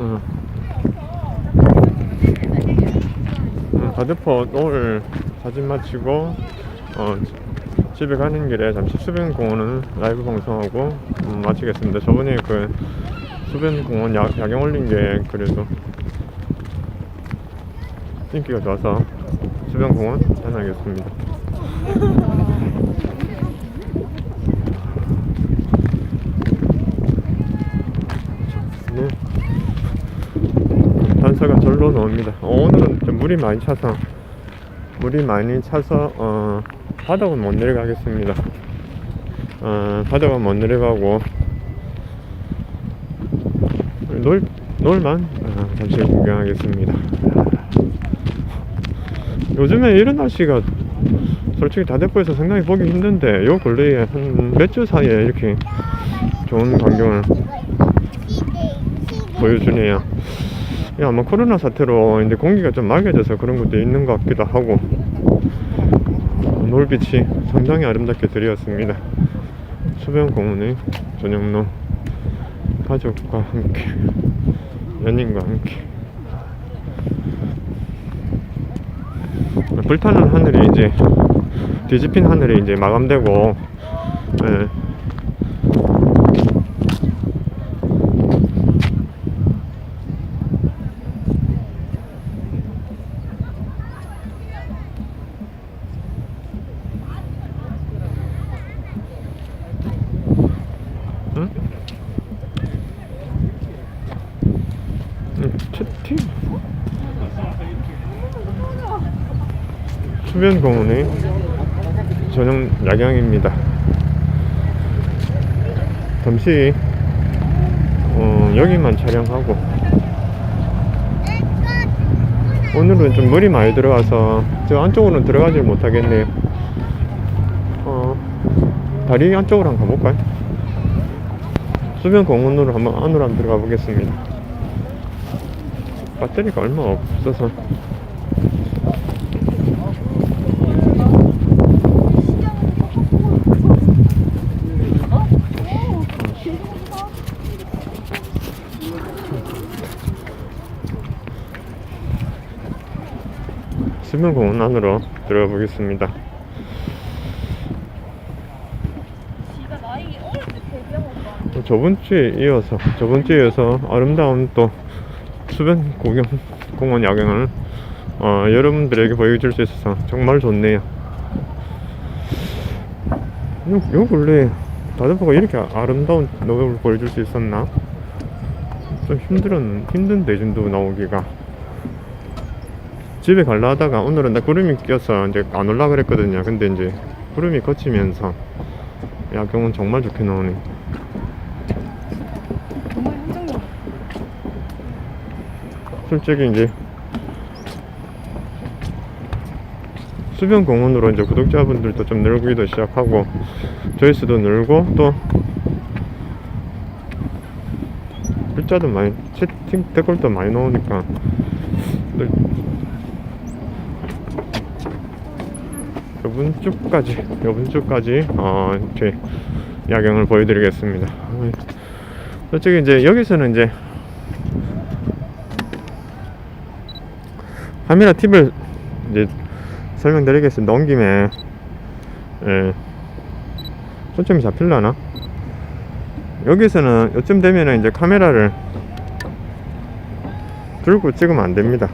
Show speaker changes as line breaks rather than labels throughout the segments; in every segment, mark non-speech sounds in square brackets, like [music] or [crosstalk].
응. 응, 다드퍼 오늘 사진 마치고 어, 집에 가는 길에 잠시 수변공원은 라이브 방송하고 음, 마치겠습니다. 저번에 그 수변공원 야, 야경 올린 게 그래도 인기가 좋아서 수변공원 다녀오겠습니다. [laughs] 옵니다. 어, 오늘은 좀 물이 많이 차서 물이 많이 차서 어, 바닥은 못 내려가겠습니다. 어, 바닥은 못 내려가고 놀 놀만 어, 잠시 구경하겠습니다. 요즘에 이런 날씨가 솔직히 다대포에서 상당히 보기 힘든데 요 근래에 한 몇 주 사이에 이렇게 좋은 광경을 보여주네요. 야, 아마 코로나 사태로 이제 공기가 좀 맑아져서 그런 것도 있는 것 같기도 하고 노을빛이 상당히 아름답게 드리었습니다. 수변공원의 저녁로 가족과 함께 연인과 함께 불타는 하늘이 이제 뒤집힌 하늘이 이제 마감되고 예, 채팅. 수변 공원의 저녁 야경입니다. 잠시 어, 여기만 촬영하고 오늘은 좀 물이 많이 들어와서 저 안쪽으로는 들어가질 못하겠네요. 어, 다리 안쪽으로 한번 가볼까요? 수변 공원으로 한번 안으로 한번 들어가 보겠습니다. 배터리가 얼마 없어서 수변 공원 안으로 들어가 보겠습니다. 저번 주에 이어서 저번 주에 이어서 아름다운 또 수변 구경 공원 야경을 어, 여러분들에게 보여줄 수 있어서 정말 좋네요. 요, 요 근래 다대포가 이렇게 아름다운 노을 보여줄 수 있었나? 좀 힘들은 힘든데 이 정도 나오기가 집에 갈라 하다가 오늘은 나 구름이 껴서 이제 안 올라 그랬거든요. 근데 이제 구름이 걷히면서 야경은 정말 좋게 나오네.
정말 현장력.
솔직히 이제 수변 공원으로 이제 구독자분들도 좀 늘기도 시작하고 조회수도 늘고 또 글자도 많이 채팅 댓글도 많이 나오니까 또 이번 주까지 이번 주까지 어 이렇게 야경을 보여드리겠습니다. 솔직히 이제 여기서는 이제 카메라 팁을 이제 설명드리겠습니다. 온 김에 예, 초점이 잡힐라나? 여기서는 요쯤 되면은 이제 카메라를 들고 찍으면 안 됩니다.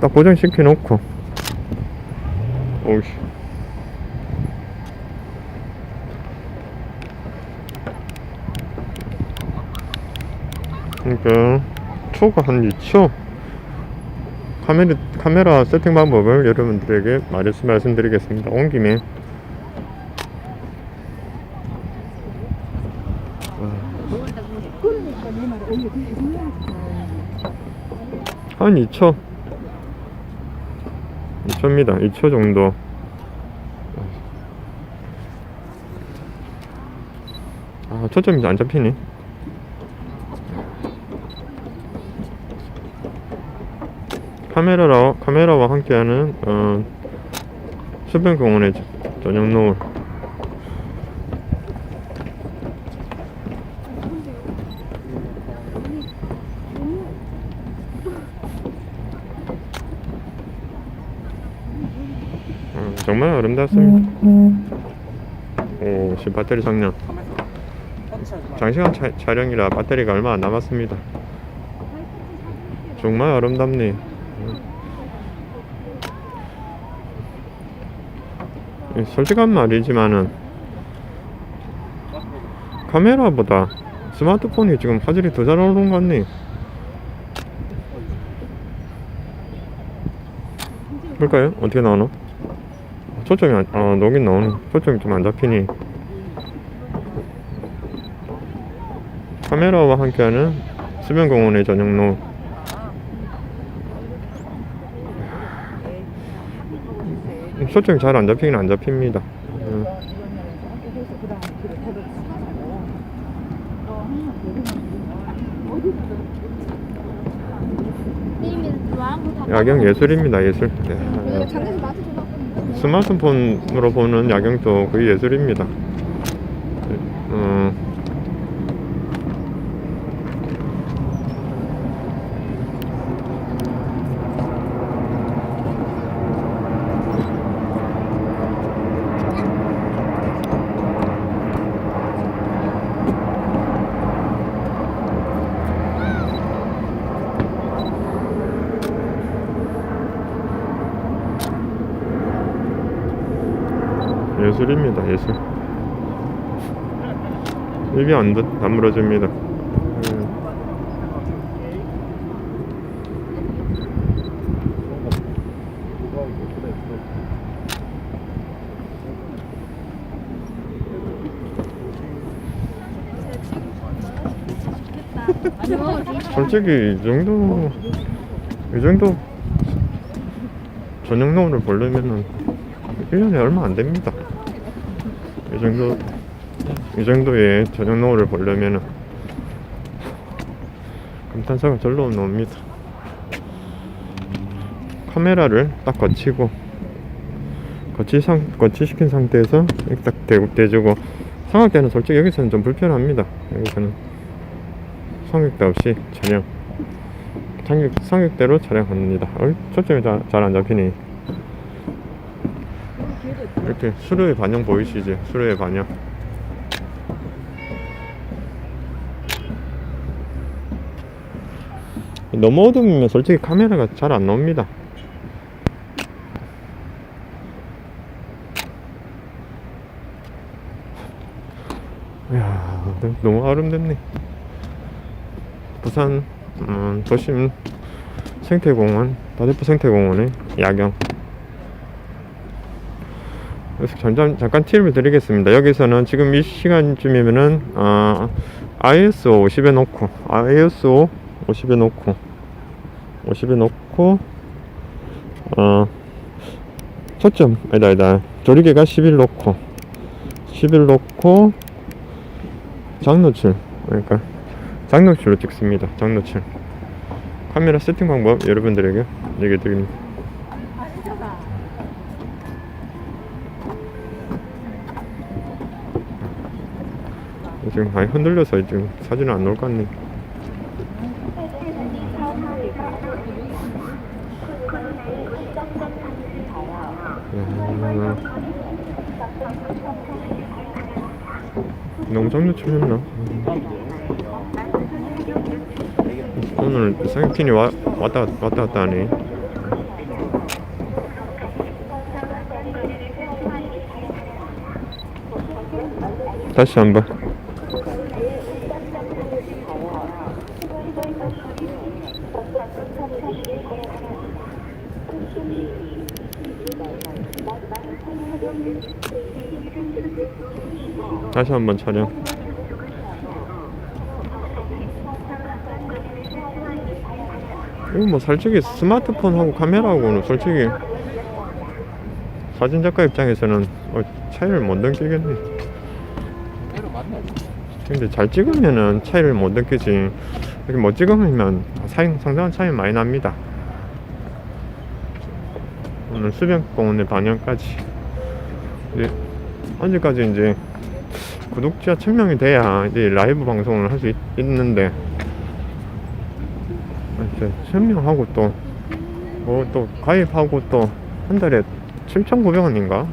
딱 고정시켜 놓고 오우씨 그러니까 초가 한 2초 카메라, 카메라 세팅 방법을 여러분들에게 말씀, 말씀드리겠습니다. 온 김에. 한 2초. 2초입니다. 2초 정도. 아, 초점이 안 잡히네. 카메라와 카메라와 함께하는 어, 수변공원의 저- 저녁 노을. 정말 아름답습니다. 오, 지금 배터리 성능. 장시간 차, 촬영이라 배터리가 얼마 안 남았습니다. 정말 아름답네. 이 솔직한 말이지만은 카메라보다 스마트폰이 지금 화질이 더 잘 나오는 것 같네. 볼까요? 어떻게 나오나? 초점이 안, 아, 녹인 나오네. 초점이 좀 안 잡히니. 카메라와 함께하는 수변공원의 전용로. 초점이 잘 안 잡히긴 안 잡힙니다. 음. 야경 예술입니다, 예술.
왔거든.
스마트폰으로 보는 야경도 거의 예술입니다. 어, 예술입니다, 예술. 입이 안, 드- 안 물어집니다. 음. 솔직히 이 정도 이 정도 저녁 노을을 보려면은 1년에 얼마 안 됩니다. 이 정도 이 정도의 저녁 노을을 보려면은 감탄사가 절로 나옵니다. 카메라를 딱 거치고 거치 상 거치시킨 상태에서 이렇게 딱 대, 대주고 삼각대는 솔직히 여기서는 좀 불편합니다. 여기서는 삼각대 없이 촬영 삼각대로 촬영합니다. 어, 초점이 잘 안 잡히니 이렇게 수로의 반영 보이시지? 수로의 반영. 너무 어두우면 솔직히 카메라가 잘 안 나옵니다. 이야, 너무 아름답네. 부산 음, 도심 생태공원, 다대포 생태공원의 야경. 잠깐, 잠깐 팁을 드리겠습니다. 여기서는 지금 이 시간쯤이면은, 어, ISO 50에 놓고, ISO 50에 놓고, 50에 놓고, 어, 초점, 아니다, 아니다. 조리개가 11 놓고, 11 놓고, 장노출, 그러니까, 장노출로 찍습니다. 장노출. 카메라 세팅 방법 여러분들에게 얘기 드립니다. 지금 많이 흔들려서 지금 사진은 안 나올 것 같네. 음, 너무 장르출했나? 오늘 와, 왔다 왔다 갔다 하네. 다시 한 번. 다시 한번 촬영. 이거 뭐 솔직히 스마트폰하고 카메라하고는 솔직히 사진 작가 입장에서는 어, 차이를 못 느끼겠네. 근데 잘 찍으면은 차이를 못 느끼지. 이렇게 못 찍으면 차이, 상당한 차이 많이 납니다. 오늘 수변공원의 반영까지. 이제 언제까지 이제 구독자 1000명이 돼야 이제 라이브 방송을 할 수 있는데 이제 1000명 하고 또 뭐 또 가입하고 또 한 달에 7,900원인가? 어.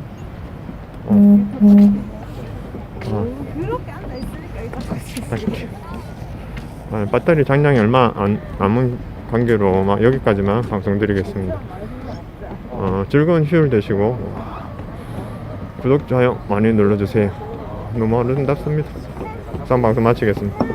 어.
있으니까 이거
아, 배터리 장량이 얼마 안 남은 관계로 막 여기까지만 방송드리겠습니다. 어, 즐거운 휴일 되시고 구독, 좋아요 많이 눌러주세요. 너무 아름답습니다. 상 방송 마치겠습니다.